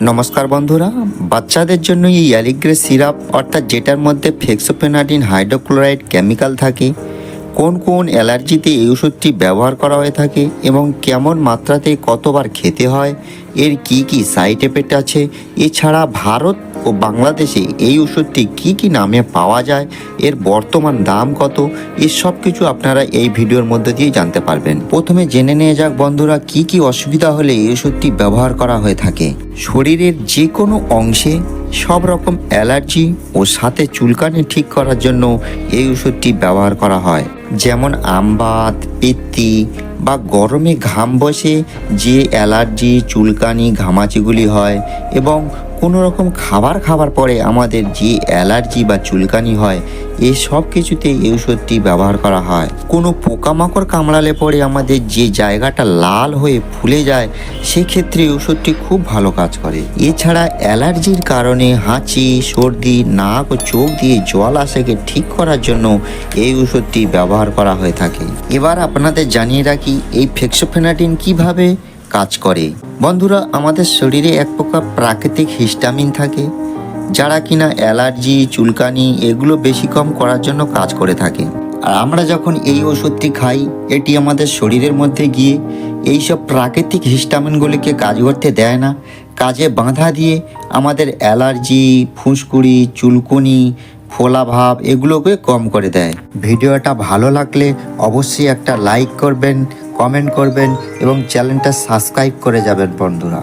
নমস্কার বন্ধুরা, বাচ্চাদের জন্য এই অ্যালিগ্রে সিরাপ, অর্থাৎ যেটার মধ্যে ফেক্সোপেনাডিন হাইড্রোক্লোরাইড কেমিক্যাল থাকে, কোন কোন অ্যালার্জিতে এই ওষুধটি ব্যবহার করা হয়ে থাকে এবং কেমন মাত্রাতে কতবার খেতে হয়, এর কি কি সাইড এফেক্ট আছে, এছাড়া ভারত ও বাংলাদেশে এই ওষুধটি কি কি নামে পাওয়া যায়, এর বর্তমান দাম কত এর সব কিছু আপনারা এই ভিডিওর মধ্যে দিয়ে জানতে পারবেন। প্রথমে জেনে নিয়ে যাক বন্ধুরা, কি কি অসুবিধা হলে এই ওষুধটি ব্যবহার করা হয়ে থাকে। শরীরের যে কোনো অংশে সব রকম অ্যালার্জি ও সাথে চুলকানি ঠিক করার জন্য এই ওষুধটি ব্যবহার করা হয়। যেমন আমবাত পিত্তি বা গরমে ঘাম বসে যে অ্যালার্জি, চুলকানি, ঘামাচিগুলি হয় এবং কোনো রকম খাবার খাবার পরে আমাদের যে অ্যালার্জি বা চুলকানি হয় এই সব কিছুতে এই ওষুধটি ব্যবহার করা হয়। কোনো পোকামাকড় কামড়ালে পরে আমাদের যে জায়গাটা লাল হয়ে ফুলে যায়, সেক্ষেত্রে ওষুধটি খুব ভালো কাজ করে। এছাড়া অ্যালার্জির কারণে হাঁচি, সর্দি, নাক ও চোখ দিয়ে জল আসাকে ঠিক করার জন্য এই ওষুধটি ব্যবহার করা হয়ে থাকে। এবার আপনাদের জানিয়ে রাখি, এই ফেক্সোফেনাটিন কীভাবে কাজ করে? বন্ধুরা, আমাদের শরীরে এক প্রকার প্রাকৃতিক হিস্টামিন থাকে, যারা কিনা অ্যালার্জি, চুলকানি এগুলো বেশি কম করার জন্য কাজ করে থাকে। আর আমরা যখন এই ওষুধটি খাই, এটি আমাদের শরীরের মধ্যে গিয়ে এই সব প্রাকৃতিক হিস্টামিনগুলিকে কাজ করতে দেয় না। কাজে বাঁধা দিয়ে আমাদের অ্যালার্জি, ফুসকুড়ি, চুলকুনি, ফোলা ভাব এগুলোকে কম করে দেয়। ভিডিওটা ভালো লাগলে অবশ্যই একটা লাইক করবেন কমেন্ট করবেন এবং চ্যানেলটা সাবস্ক্রাইব করে যাবেন বন্ধুরা।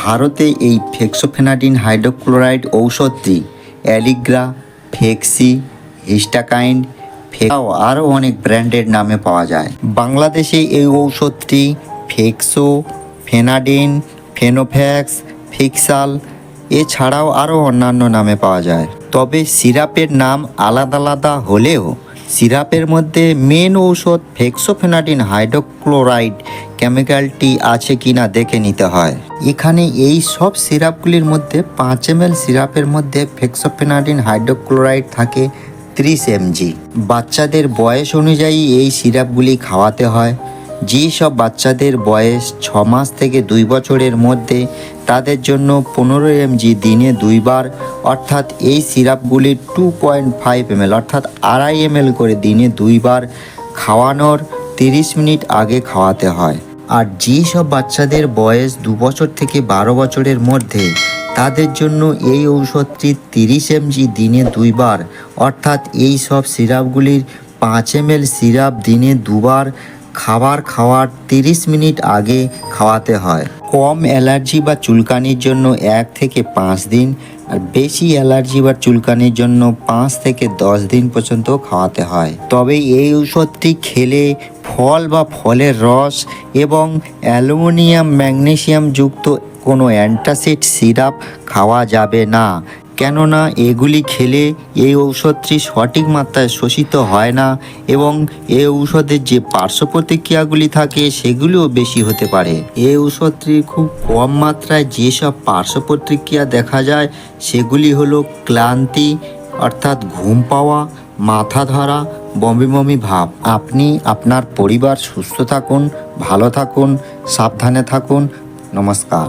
ভারতে এই ফেক্সোফেনাডিন হাইড্রোক্লোরাইড ঔষধটি অ্যালিগ্রা, ফেক্সি হিস্টাকাইন্ড ফেকাও আরও অনেক ব্র্যান্ডের নামে পাওয়া যায়। বাংলাদেশে এই ঔষধটি ফেক্সো ফেনাডিন ফেনোফ্যাক্স, ফিক্সাল, এছাড়াও আরও অন্যান্য নামে পাওয়া যায়। তবে সিরাপের নাম আলাদা আলাদা হলেও সিরাপের মধ্যে মেন ঔষধ ফেক্সোফেনাটিন হাইড্রোক্লোরাইড কেমিক্যালটি আছে কিনা দেখে নিতে হয়। এখানে এই সব সিরাপগুলির মধ্যে পাঁচ এম সিরাপের মধ্যে ফেক্সোফেনাটিন হাইড্রোক্লোরাইড থাকে ত্রিশ এমজি। বাচ্চাদের বয়স অনুযায়ী এই সিরাপগুলি খাওয়াতে হয়। যেসব বাচ্চাদের বয়স ছ মাস থেকে দুই বছরের মধ্যে তাদের জন্য পনেরো এমজি দিনে দুইবার, অর্থাৎ এই সিরাপগুলি টু পয়েন্ট ফাইভ এমএল অর্থাৎ আড়াই এমএল করে দিনে দুইবার খাওয়ানোর তিরিশ মিনিট আগে খাওয়াতে হয়। আর যেসব বাচ্চাদের বয়স দু বছর থেকে বারো বছরের মধ্যে, তাদের জন্য এই ঔষধটি তিরিশ এমজি দিনে দুইবার, অর্থাৎ এই সব সিরাপগুলির পাঁচ এমএল সিরাপ দিনে দুবার খাবার খাওয়ার তিরিশ মিনিট আগে খাওয়াতে হয়। কম অ্যালার্জি বা চুলকানির জন্য এক থেকে পাঁচ দিন আর বেশি অ্যালার্জি বা চুলকানির জন্য পাঁচ থেকে দশ দিন পর্যন্ত খাওয়াতে হয়। তবে এই ঔষধটি খেলে ফল বা ফলের রস এবং অ্যালুমিনিয়াম, ম্যাগনেসিয়াম যুক্ত কোনো অ্যান্টাসিড, সিরাপ খাওয়া যাবে না। কেননা এগুলি খেলে এই ঔষধটি সঠিক মাত্রায় শোষিত হয় না এবং এই ঔষধের যে পার্শ্ব প্রতিক্রিয়াগুলি থাকে সেগুলিও বেশি হতে পারে। এই ঔষধটি খুব কম মাত্রায় যেসব পার্শ্ব প্রতিক্রিয়া দেখা যায় সেগুলি হলো ক্লান্তি, অর্থাৎ ঘুম পাওয়া, মাথা ধরা, বমি বমি ভাব। আপনি আপনার পরিবার সুস্থ থাকুন, ভালো থাকুন, সাবধানে থাকুন। নমস্কার।